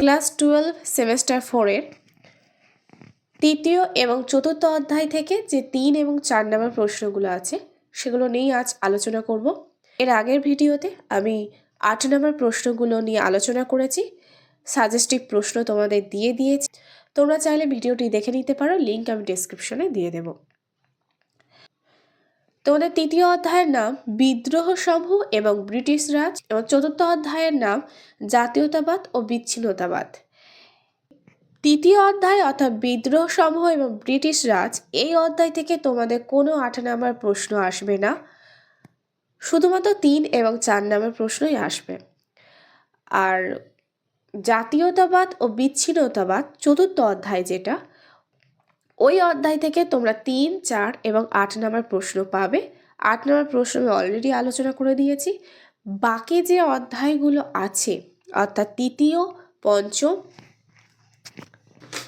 Class twelve semester ফোরের তৃতীয় এবং চতুর্থ অধ্যায় থেকে যে তিন এবং চার নম্বর প্রশ্নগুলো আছে, সেগুলো নিয়েই আজ আলোচনা করব। এর আগের ভিডিওতে আমি আট নম্বর প্রশ্নগুলো নিয়ে আলোচনা করেছি, সাজেস্টিভ প্রশ্ন তোমাদের দিয়ে দিয়েছি। তোমরা চাইলে ভিডিওটি দেখে নিতে পারো লিঙ্ক আমি ডিসক্রিপশনে দিয়ে দেব। তোমাদের তৃতীয় অধ্যায়ের নাম বিদ্রোহ সমূহ এবং ব্রিটিশ রাজ এবং চতুর্থ অধ্যায়ের নাম জাতীয়তাবাদ ও বিচ্ছিন্নতাবাদ। তৃতীয় অধ্যায় অর্থাৎ বিদ্রোহ সমূহ এবং ব্রিটিশ রাজ, এই অধ্যায় থেকে তোমাদের কোনো আট নাম্বার প্রশ্ন আসবে না। শুধুমাত্র তিন এবং চার নাম্বার প্রশ্নই আসবে। আর জাতীয়তাবাদ ও বিচ্ছিন্নতাবাদ চতুর্থ অধ্যায় যেটা ওই অধ্যায় থেকে তোমরা তিন, চার এবং আট নাম্বার প্রশ্ন পাবে। আট নাম্বার প্রশ্ন আমি অলরেডি আলোচনা করে দিয়েছি। বাকি যে অধ্যায়গুলো আছে, অর্থাৎ তৃতীয়, পঞ্চম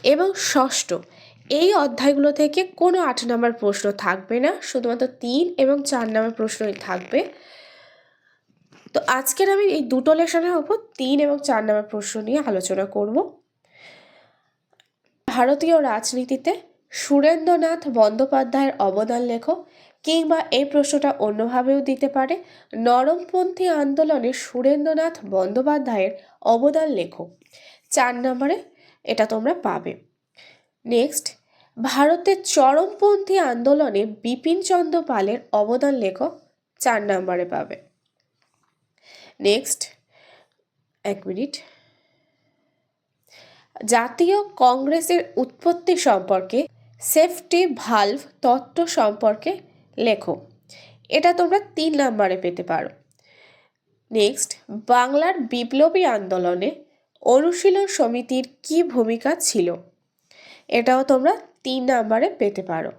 এবং ষষ্ঠ, এই অধ্যায়গুলো থেকে কোনো আট নম্বর প্রশ্ন থাকবে না। শুধুমাত্র তিন এবং চার নম্বর প্রশ্নই থাকবে। তো আজকের আমি এই দুটো লেশনের ওপর তিন এবং চার নম্বর প্রশ্ন নিয়ে আলোচনা করব। ভারতীয় রাজনীতিতে সুরেন্দ্রনাথ বন্দ্যোপাধ্যায়ের অবদান লেখো কিংবা এই প্রশ্নটা অন্যভাবেও দিতে পারে। নরমপন্থী আন্দোলনে সুরেন্দ্রনাথ বন্দ্যোপাধ্যায়ের অবদান লেখো চার নম্বরে এটা তোমরা পাবে। নেক্সট, ভারতের চরমপন্থী আন্দোলনে বিপিনচন্দ্র পালের অবদান লেখো চার নম্বরে পাবে। নেক্সট, এক মিনিট। জাতীয় কংগ্রেসের উৎপত্তি সম্পর্কে সেফটি ভালভ তত্ত্ব সম্পর্কে লেখো। এটা তোমরা তিন নম্বরে পেতে পারো। নেক্সট বাংলার বিপ্লবী আন্দোলনে অনুশীলন সমিতির কি ভূমিকা ছিল? এটাও তোমরা তিন নাম্বারে পেতে পারো।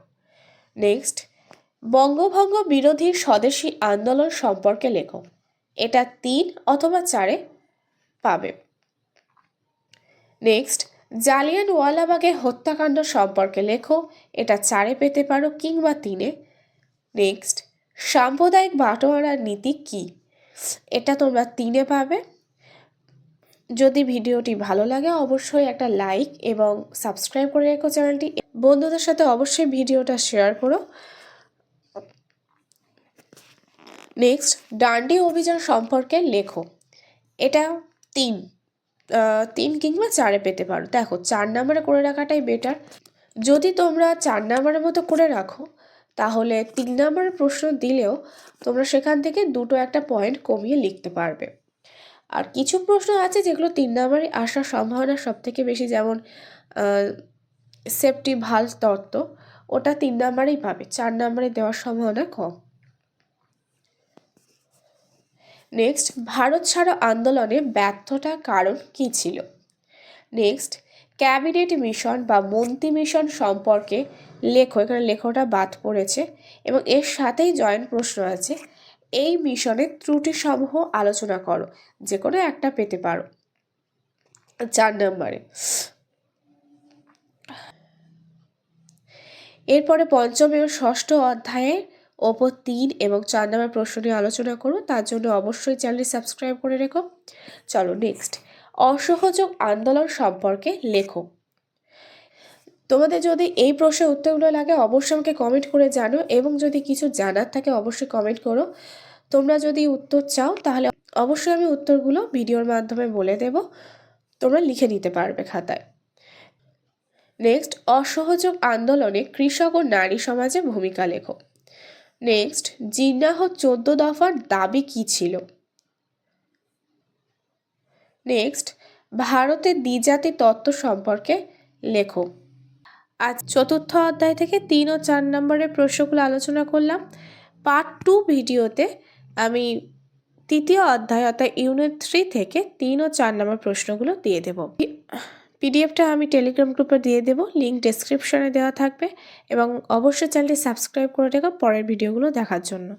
নেক্সট বঙ্গভঙ্গ বিরোধী স্বদেশী আন্দোলন সম্পর্কে লেখো। এটা তিন অথবা চারে পাবে। নেক্সট জালিয়ানওয়ালাবাগে হত্যাকাণ্ড সম্পর্কে লেখো, এটা চারে পেতে পারো কিংবা তিনে। নেক্সট, সাম্প্রদায়িক বাটোয়ারার নীতি কি? এটা তোমরা তিনে পাবে। যদি ভিডিওটি ভালো লাগে, অবশ্যই একটা লাইক এবং সাবস্ক্রাইব করে রেখো চ্যানেলটি। বন্ধুদের সাথে অবশ্যই ভিডিওটা শেয়ার করো। নেক্সট, ডান্ডি অভিযান সম্পর্কে লেখো। এটা তিন। তিন কিংবা চারে পেতে পারো। দেখো, চার নাম্বারে করে রাখাটাই বেটার যদি তোমরা চার নাম্বারের মতো করে রাখো, তাহলে তিন নাম্বারের প্রশ্ন দিলেও তোমরা সেখান থেকে দুটো একটা পয়েন্ট কমিয়ে লিখতে পারবে। আর কিছু প্রশ্ন আছে যেগুলো তিন নাম্বারে আসার সম্ভাবনা সব থেকে বেশি, যেমন সেফটি ভালো তত্ত্ব, ওটা তিন নাম্বারেই পাবে। চার নাম্বারে দেওয়ার সম্ভাবনা কম। নেক্সট ভারত ছাড়ো আন্দোলনে ব্যর্থতার কারণ কী ছিল? নেক্সট ক্যাবিনেট মিশন বা মন্ত্রী মিশন সম্পর্কে লেখো, এখানে লেখোটা বাদ পড়েছে এবং এর সাথেই জয়েন্ট প্রশ্ন আছে। এই মিশনের ত্রুটিসমূহ আলোচনা করো, যে কোনো একটা পেতে পারো। চার নম্বরে। এরপরে পঞ্চম এবং ষষ্ঠ অধ্যায়ে ওপর তিন এবং চার নম্বর প্রশ্ন নিয়ে আলোচনা করো তার জন্য অবশ্যই চ্যানেলটি সাবস্ক্রাইব করে রেখো। চলো নেক্সট অসহযোগ আন্দোলন সম্পর্কে লেখো। তোমাদের যদি এই প্রশ্নের উত্তরগুলো লাগে অবশ্যই আমাকে কমেন্ট করে জানো এবং যদি কিছু জানার থাকে অবশ্যই কমেন্ট করো। তোমরা যদি উত্তর চাও তাহলে অবশ্যই আমি উত্তরগুলো ভিডিওর মাধ্যমে বলে দেব। তোমরা লিখে নিতে পারবে খাতায়। নেক্সট অসহযোগ আন্দোলনে কৃষক ও নারী সমাজে ভূমিকা লেখো। নেক্সট জিন্নাহ চোদ্দ দফার দাবি কি ছিল? নেক্সট ভারতের দ্বিজাতি তত্ত্ব সম্পর্কে লেখো। আজ চতুর্থ অধ্যায় থেকে তিন ও চার নম্বরের প্রশ্নগুলো আলোচনা করলাম। পার্ট টু ভিডিওতে আমি তৃতীয় অধ্যায় অর্থাৎ ইউনিট থ্রি থেকে তিন ও চার নম্বর প্রশ্নগুলো দিয়ে দেব। পিডিএফটা আমি টেলিগ্রাম গ্রুপে দিয়ে দেব লিঙ্ক ডেসক্রিপশনে দেওয়া থাকবে এবং অবশ্যই চ্যানেলটি সাবস্ক্রাইব করে রেখো পরের ভিডিওগুলো দেখার জন্য।